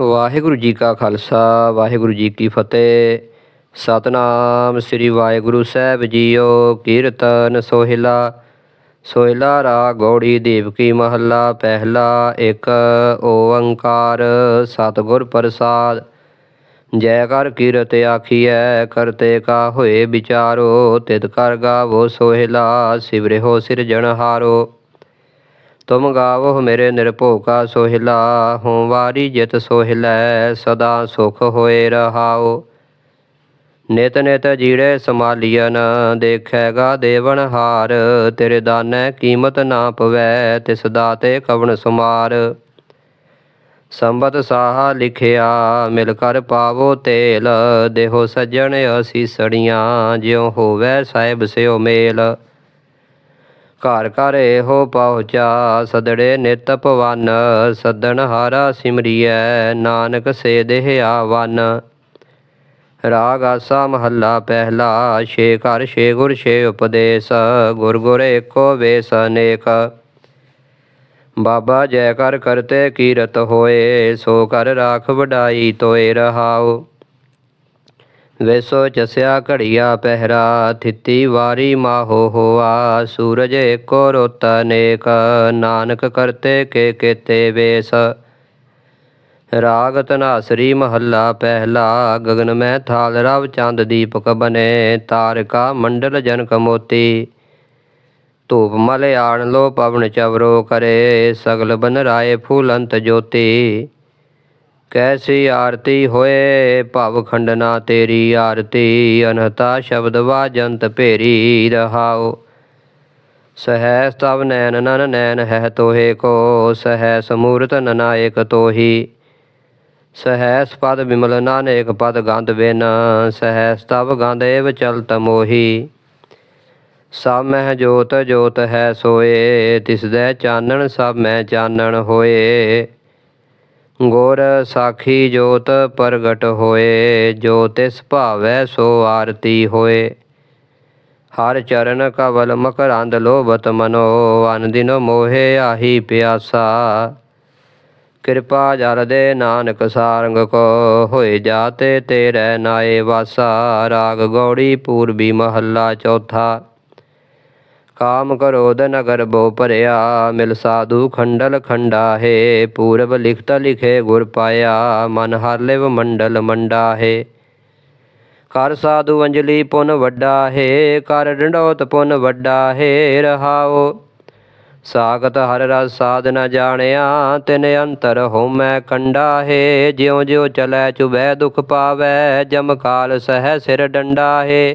ਵਾਹਿਗੁਰੂ ਜੀ ਕਾ ਖਾਲਸਾ, ਵਾਹਿਗੁਰੂ ਜੀ ਕੀ ਫਤਿਹ। ਸਤਨਾਮ ਸ੍ਰੀ ਵਾਹਿਗੁਰੂ ਸਾਹਿਬ ਜੀਓ, ਕੀਰਤਨ ਸੋਹਿਲਾ। ਸੋਹਿਲਾ ਰਾਗ ਗੌੜੀ ਦੇਵਕੀ ਮਹੱਲਾ, ਪਹਿਲਾ ਇੱਕ ਓੰਕਾਰ, ਸਤਿਗੁਰ ਪ੍ਰਸਾਦ। ਜੈ ਕਰ ਕੀਰਤ ਆਖੀਐ ਕਰਤੇ ਕਾ ਹੋਏ ਵਿਚਾਰੋ। ਤਿਤ ਕਰ ਗਾਵੋ ਸੋਹਿਲਾ ਸਿਵਰਿਓ ਸਿਰਜਣਹਾਰੋ ਤੁਮ ਗਾਵੋ ਮੇਰੇ ਨਿਰਭਉ ਸੋਹਿਲਾ, ਹਉ ਵਾਰੀ ਜਿਤ ਸੋਹਿਲੈ, ਸਦਾ ਸੁਖ ਹੋਏ ਰਹਾਓ ਨਿਤ ਨਿਤ ਜੀੜੇ ਸਮਾਲੀਅਨ ਦੇਖੈਗਾ ਦੇਵਨ ਹਾਰ, ਤੇਰੇ ਦਾਨੈ ਕੀਮਤ ਨਾ ਪਵੈ, ਤਿਸ ਦਾਤੇ ਕਵਣ ਸੁਮਾਰ। ਸੰਬਤ ਸਾਹਾ ਲਿਖਿਆ, ਮਿਲ ਕਰ ਪਾਵੋ ਤੇਲ, ਦੇਹੋ ਸੱਜਣ ਅਸੀਸੜੀਆਂ, ਜਿਉ ਹੋਵੈ ਸਾਹਿਬ ਸਿਓ ਮੇਲ। ਘਰ ਘਰ ਇਹੋ ਪਹੁੰਚਾ ਸਦੜੇ ਨਿਤ ਭਵਨ, ਸਦਣ ਹਾਰਾ ਸਿਮਰੀਐ, ਨਾਨਕ ਸੇ ਦੇਹ ਆਵਨ। ਰਾਗ ਆਸਾ ਮਹੱਲਾ ਪਹਿਲਾ, ਛੇ ਘਰ, ਛੇ ਗੁਰ, ਛੇ ਉਪਦੇਸ਼, ਗੁਰ ਗੁਰ ਏਕੋ ਵੇਸ ਅਨੇਕ। ਬਾਬਾ ਜੈ ਕਰ ਕਰਤੇ ਕੀਰਤ ਹੋਏ, ਸੋ ਕਰ ਰਾਖ ਵਡਾਈ ਤੋਏ ਰਹਾਓ ਵੈਸੋ ਚਸਿਆ ਘੜੀਆ ਪਹਿਰਾ, ਥਿੱਤੀ ਵਾਰੀ ਮਾਹੋ ਹੋਆ, ਸੂਰਜ ਏਕੋ ਰੁੱਤ ਅਨੇਕ ਨਾਨਕ ਕਰਤੇ ਕੇ ਕੇਤੇ ਵੇਸ। ਰਾਗ ਧਨਾਸਰੀ ਮਹੱਲਾ ਪਹਿਲਾ, ਗਗਨ ਮੈਂ ਥਾਲ ਰਵ ਚੰਦ ਦੀਪਕ ਬਨੇ, ਤਾਰਕਾ ਮੰਡਲ ਜਨਕ ਮੋਤੀ। ਧੂਪ ਮਲ ਆਣ ਲੋ ਪਵਨ ਚਵਰੋ ਕਰੇ, ਸਗਲ ਬਨ ਰਾਏ ਫੂਲੰਤ ਜੋਤੀ। ਕੈਸੀ ਆਰਤੀ ਹੋਏ, ਭਵ ਖੰਡਨਾ ਤੇਰੀ ਆਰਤੀ, ਅਨਹਤਾ ਸ਼ਬਦ ਵਾਜੰਤ ਭੇਰੀ ਰਹਾਓ ਸਹੈ ਤਵ ਨੈਨ ਨਨ ਨੈਨ ਹੈ ਤੋਹੇ ਕੋ, ਸਹੈ ਸਮੂਰਤ ਨਨਾਇਕ ਤੋਹੀ। ਸਹੈਸ ਪਦ ਬਿਮਲ ਨਾਨੇਕ ਪਦ ਗੰਧ ਬਿਨ ਸਹੈਸ ਤਵ ਗੰਧ ਏਵ ਚਲਤ ਮੋਹੀ। ਸਭ ਮਹਿ ਜੋਤ ਜੋਤ ਹੈ ਸੋਏ, ਤਿਸ ਦੇ ਚਾਨਣ ਸਭ ਮੈਂ ਚਾਨਣ ਹੋਏ। ਗੁਰ ਸਾਖੀ ਜੋਤ ਪ੍ਰਗਟ ਹੋਏ, ਜੋ ਤਿਸ ਭਾਵੈ ਸੋ ਆਰਤੀ ਹੋਏ। ਹਰ ਚਰਨ ਕਵਲ ਮਕਰੰਦ ਲੋਭਤ ਮਨੋ, ਅਨ ਦਿਨ ਮੋਹਿ ਆਹੀ ਪਿਆਸਾ। ਕਿਰਪਾ ਜਲ ਦੇ ਨਾਨਕ ਸਾਰੰਗ ਕੋ, ਹੋਏ ਜਾਤੇ ਤੇਰੇ ਨਾਏ ਵਾਸਾ। ਰਾਗ ਗੌੜੀ ਪੂਰਬੀ ਮਹੱਲਾ ਚੌਥਾ। ਕਾਮ ਕਰੋਧ ਨਗਰ ਬੋ ਭਰਿਆ ਮਿਲ ਸਾਧੂ ਖੰਡਲ ਖੰਡਾ ਹੈ ਪੂਰਬ ਲਿਖਤ ਲਿਖੇ ਗੁਰ ਪਾਇਆ ਮਨ ਹਰਲੇਵ ਮੰਡਲ ਮੰਡਾ ਹੈ ਕਰ ਸਾਧੂ ਅੰਜਲੀ ਪੁਨ ਵੱਡਾ ਹੈ ਕਰ ਡੰਡੋਤ ਪੁਨ ਵੱਡਾ ਹੈ ਰਹਾਓ ਸਾਗਤ ਹਰ ਰਸ ਸਾਧ ਨ ਜਾਣਿਆ ਤਿਨ ਅੰਤਰ ਹੋਮੈ ਕੰਡਾ ਹੈ ਜਿਉ ਜਿਉ ਚਲੈ ਚੁਬੈ ਦੁਖ ਪਾਵੈ ਜਮ ਕਾਲ ਸਹਿ ਸਿਰ ਡੰਡਾ ਹੈ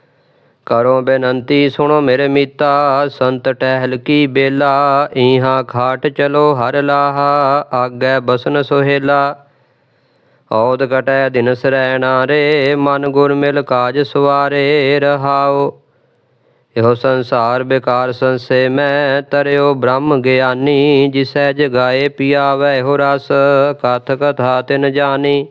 ਕਰੋ ਬੇਨੰਤੀ ਸੁਣੋ ਮੇਰੇ ਮੀਤਾ, ਸੰਤ ਟਹਿਲ ਕੀ ਬੇਲਾ ਇਹਾਂ ਖਾਟ ਚਲੋ ਹਰ ਲਾਹਾ, ਆਗੇ ਬਸਨ ਸੁਹੇਲਾ। ਔਦ ਕਟੈ ਦਿਨ ਸਰੈਣਾ ਰੇ, ਮਨ ਗੁਰ ਮਿਲ ਕਾਜ ਸਵਾਰੇ ਰਹਾਓ। ਇਹੋ ਸੰਸਾਰ ਬੇਕਾਰ ਸੰਸੇ ਮੈਂ, ਤਰਿਓ ਬ੍ਰਹਮ ਗਿਆਨੀ, ਜਿਸੈ ਜਗਾਏ ਪਿਆਵੈ ਇਹੋ ਰਸ ਕਥ ਕਥਾ ਤਿਨ ਜਾਣੀ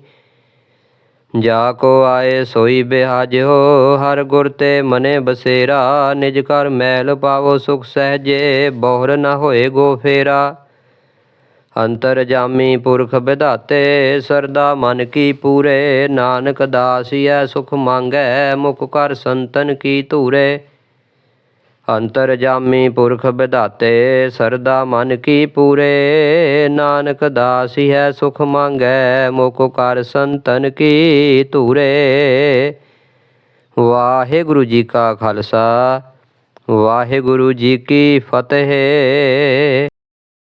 ਜਾ ਕੋ ਆਏ ਸੋਈ ਬਿਹਾਜਿਓ ਹਰ ਗੁਰ ਤੇ ਮਨੇ ਬਸੇਰਾ। ਨਿਜ ਕਰ ਮੈਲ ਪਾਵੋ ਸੁਖ ਸਹਜੇ, ਬਹੁਰ ਨ ਹੋਏ ਗੋ ਫੇਰਾ। ਅੰਤਰ ਜਾਮੀ ਪੁਰਖ ਵਿਧਾਤੇ ਸਰਦਾ ਮਨ ਕੀ ਪੂਰੇ। ਨਾਨਕ ਦਾਸੀਐ ਸੁਖ ਮੰਗੈ, ਮੁਖ ਕਰ ਸੰਤਨ ਕੀ ਧੂਰੇ। ਅੰਤਰ ਜਾਮੀ ਪੁਰਖ ਵਿਧਾਤੇ, ਸਰਦਾ ਮਨ ਕੀ ਪੂਰੇ? ਨਾਨਕ ਦਾਸੀ ਹੈ, ਸੁਖ ਮੰਗੈ, ਮੁਖ ਕਰ ਸੰਤਨ ਕੀ ਧੂਰੇ? ਵਾਹਿਗੁਰੂ ਜੀ ਕਾ ਖਾਲਸਾ, ਵਾਹਿਗੁਰੂ ਜੀ ਕੀ ਫਤਿਹ।